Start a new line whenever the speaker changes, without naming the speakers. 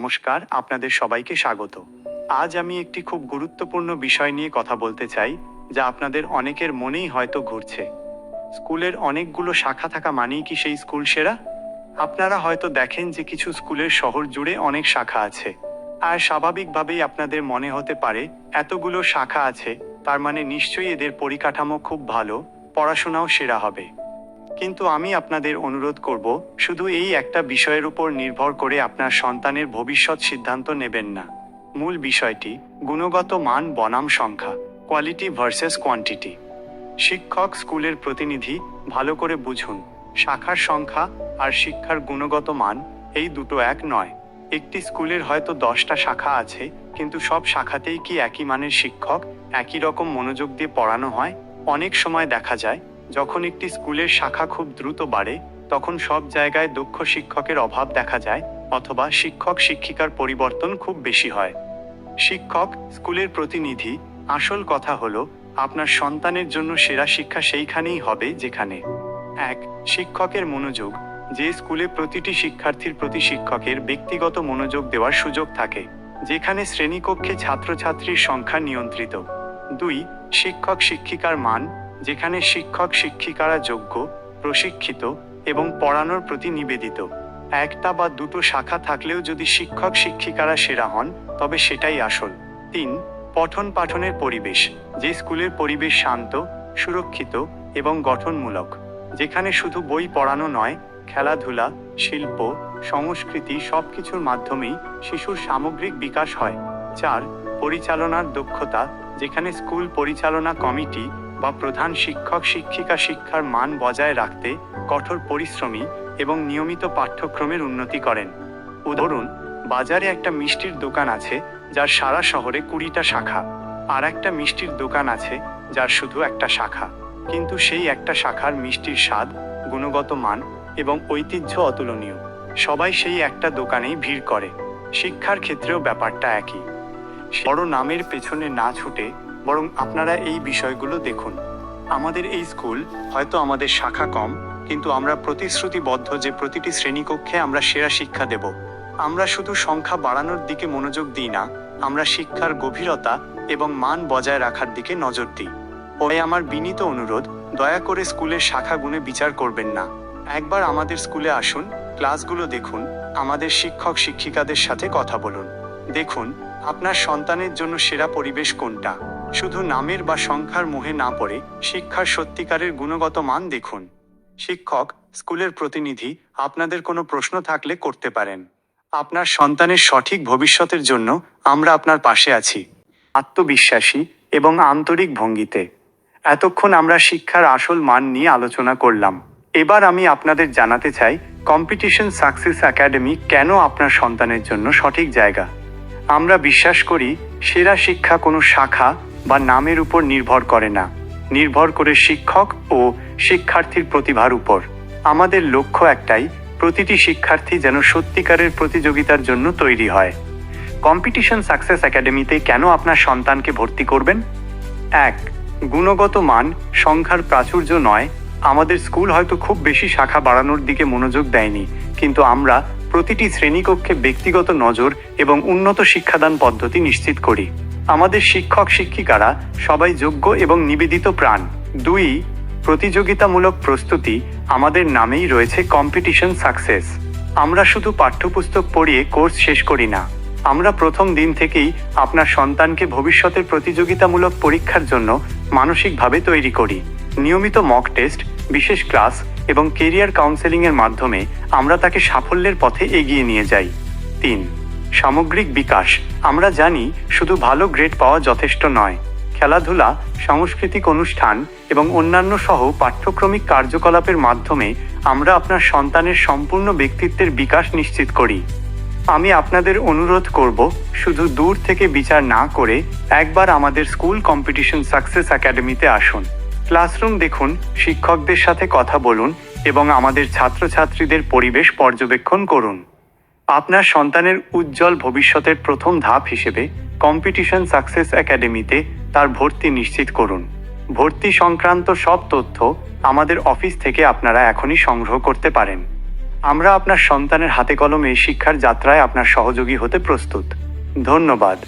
নমস্কার, আপনাদের সবাইকে স্বাগত। আজ আমি একটি খুব গুরুত্বপূর্ণ বিষয় নিয়ে কথা বলতে চাই, যা আপনাদের অনেকের মনেই হয়তো ঘুরছে। স্কুলের অনেকগুলো শাখা থাকা মানেই কি সেই স্কুল সেরা? আপনারা হয়তো দেখেন যে কিছু স্কুলের শহর জুড়ে অনেক শাখা আছে। আর স্বাভাবিকভাবেই আপনাদের মনে হতে পারে, এতগুলো শাখা আছে, তার মানে নিশ্চয়ই এদের পরিকাঠামো খুব ভালো, পড়াশোনাও সেরা হবে। কিন্তু আমি আপনাদের অনুরোধ করব, শুধু এই একটা বিষয়ের উপর নির্ভর করে আপনার সন্তানের ভবিষ্যৎ সিদ্ধান্ত নেবেন না। মূল বিষয়টি, গুণগত মান বনাম সংখ্যা কোয়ালিটি ভার্সেস কোয়ান্টিটি শিক্ষক স্কুলের প্রতিনিধি, ভালো করে বুঝুন, শাখার সংখ্যা আর শিক্ষার গুণগত মান, এই দুটো এক নয়। একটি স্কুলের হয়তো দশটা শাখা আছে, কিন্তু সব শাখাতেই কি একই মানের শিক্ষক, একই রকম মনোযোগ দিয়ে পড়ানো হয়? অনেক সময় দেখা যায় যখন একটি স্কুলের শাখা খুব দ্রুত বাড়ে, তখন সব জায়গায় দক্ষ শিক্ষকের অভাব দেখা যায় অথবা শিক্ষক শিক্ষিকার পরিবর্তন খুব বেশি হয়। শিক্ষক, স্কুলের প্রতিনিধি, আসল কথা হলো, আপনার সন্তানের জন্য সেরা শিক্ষা সেইখানেই হবে যেখানে। এক, শিক্ষকের মনোযোগ। যে স্কুলে প্রতিটি শিক্ষার্থীর প্রতি শিক্ষকের ব্যক্তিগত মনোযোগ দেওয়ার সুযোগ থাকে, যেখানে শ্রেণীকক্ষে ছাত্রছাত্রীর সংখ্যা নিয়ন্ত্রিত। দুই, শিক্ষক শিক্ষিকার মান। যেখানে শিক্ষক শিক্ষিকারা যোগ্য, প্রশিক্ষিত এবং পড়ানোর প্রতি নিবেদিত। একটা বা দুটো শাখা থাকলেও যদি শিক্ষক শিক্ষিকারা সেরা হন, তবে সেটাই আসল। তিন, পঠন পাঠনের পরিবেশ, যে স্কুলের পরিবেশ শান্ত, সুরক্ষিত এবং গঠনমূলক, যেখানে শুধু বই পড়ানো নয়, খেলাধুলা, শিল্প, সংস্কৃতি সবকিছুর মাধ্যমেই শিশুর সামগ্রিক বিকাশ হয়। চার, পরিচালনার দক্ষতা, যেখানে স্কুল পরিচালনা কমিটি বা প্রধান শিক্ষক, শিক্ষিকা শিক্ষার মান বজায় রাখতে কঠোর পরিশ্রমী এবং নিয়মিত পাঠ্যক্রমের উন্নতি করেন। উদাহরণ, বাজারে একটা মিষ্টির দোকান আছে যার সারা শহরে কুড়িটা শাখা। আর একটা মিষ্টির দোকান আছে যার শুধু একটা শাখা। কিন্তু সেই একটা শাখার মিষ্টির স্বাদ, গুণগত মান এবং ঐতিহ্য অতুলনীয়। সবাই সেই একটা দোকানেই ভিড় করে। শিক্ষার ক্ষেত্রেও ব্যাপারটা একই। বড় নামের পেছনে না ছুটে বরং আপনারা এই বিষয়গুলো দেখুন। আমাদের এই স্কুল হয়তো আমাদের শাখা কম, কিন্তু আমরা প্রতিশ্রুতিবদ্ধ যে প্রতিটি শ্রেণীকক্ষে আমরা সেরা শিক্ষা দেব। আমরা শুধু সংখ্যা বাড়ানোর দিকে মনোযোগ দিই না, আমরা শিক্ষার গভীরতা এবং মান বজায় রাখার দিকে নজর দিই। ওই আমার বিনীত অনুরোধ, দয়া করে স্কুলের শাখা গুণে বিচার করবেন না। একবার আমাদের স্কুলে আসুন, ক্লাসগুলো দেখুন, আমাদের শিক্ষক শিক্ষিকাদের সাথে কথা বলুন। দেখুন, আপনার সন্তানের জন্য সেরা পরিবেশ কোনটা? শুধু নামের বা সংখ্যার মোহে না পড়ে শিক্ষার সত্যিকারের গুণগত মান দেখুন। শিক্ষক, স্কুলের প্রতিনিধি, আপনাদের কোনো প্রশ্ন থাকলে করতে পারেন। আপনার সন্তানের সঠিক ভবিষ্যতের জন্য আমরা আপনার পাশে আছি। আত্মবিশ্বাসী এবং আন্তরিক ভঙ্গিতে। এতক্ষণ আমরা শিক্ষার আসল মান নিয়ে আলোচনা করলাম। এবার আমি আপনাদের জানাতে চাই কম্পিটিশন সাকসেস একাডেমি কেন আপনার সন্তানের জন্য সঠিক জায়গা? আমরা বিশ্বাস করি, সেরা শিক্ষা কোনো শাখা বা নামের উপর নির্ভর করে না। নির্ভর করে শিক্ষক ও শিক্ষার্থীর প্রতিভার উপর। আমাদের লক্ষ্য একটাই, প্রতিটি শিক্ষার্থী যেন সত্যিকারের প্রতিযোগিতার জন্য তৈরি হয়। কম্পিটিশন সাকসেস একাডেমিতে কেন আপনার সন্তানকে ভর্তি করবেন? এক, গুণগত মান, সংখ্যার প্রাচুর্য নয়। আমাদের স্কুল হয়তো খুব বেশি শাখা বাড়ানোর দিকে মনোযোগ দেয়নি, কিন্তু আমরা প্রতিটি শ্রেণীকক্ষে ব্যক্তিগত নজর এবং উন্নত শিক্ষাদান পদ্ধতি নিশ্চিত করি। আমাদের শিক্ষক শিক্ষিকারা সবাই যোগ্য এবং নিবেদিত প্রাণ। দুই, প্রতিযোগিতামূলক প্রস্তুতি আমাদের নামেই রয়েছে কম্পিটিশন সাকসেস আমরা শুধু পাঠ্যপুস্তক পড়িয়ে কোর্স শেষ করি না। আমরা প্রথম দিন থেকেই আপনার সন্তানকে ভবিষ্যতের প্রতিযোগিতামূলক পরীক্ষার জন্য মানসিকভাবে তৈরি করি। নিয়মিত মক টেস্ট বিশেষ ক্লাস এবং কেরিয়ার কাউন্সেলিংয়ের মাধ্যমে আমরা তাকে সাফল্যের পথে এগিয়ে নিয়ে যাই। তিন সামগ্রিক বিকাশ। আমরা জানি, শুধু ভালো গ্রেড পাওয়া যথেষ্ট নয়। খেলাধুলা, সাংস্কৃতিক অনুষ্ঠান এবং অন্যান্য সহ পাঠ্যক্রমিক কার্যকলাপের মাধ্যমে আমরা আপনার সন্তানের সম্পূর্ণ ব্যক্তিত্বের বিকাশ নিশ্চিত করি। আমি আপনাদের অনুরোধ করব, শুধু দূর থেকে বিচার না করে একবার আমাদের স্কুল কম্পিটিশন সাকসেস একাডেমিতে আসুন। ক্লাসরুম দেখুন, শিক্ষকদের সাথে কথা বলুন এবং আমাদের ছাত্রছাত্রীদের পরিবেশ পর্যবেক্ষণ করুন। আপনার সন্তানের উজ্জ্বল ভবিষ্যতের প্রথম ধাপ হিসেবে কম্পিটিশন সাকসেস একাডেমিতে তার ভর্তি নিশ্চিত করুন। ভর্তি সংক্রান্ত সব তথ্য আমাদের অফিস থেকে আপনারা এখনই সংগ্রহ করতে পারেন। আমরা আপনার সন্তানের হাতে কলমে শিক্ষার যাত্রায় আপনার সহযোগী হতে প্রস্তুত। ধন্যবাদ।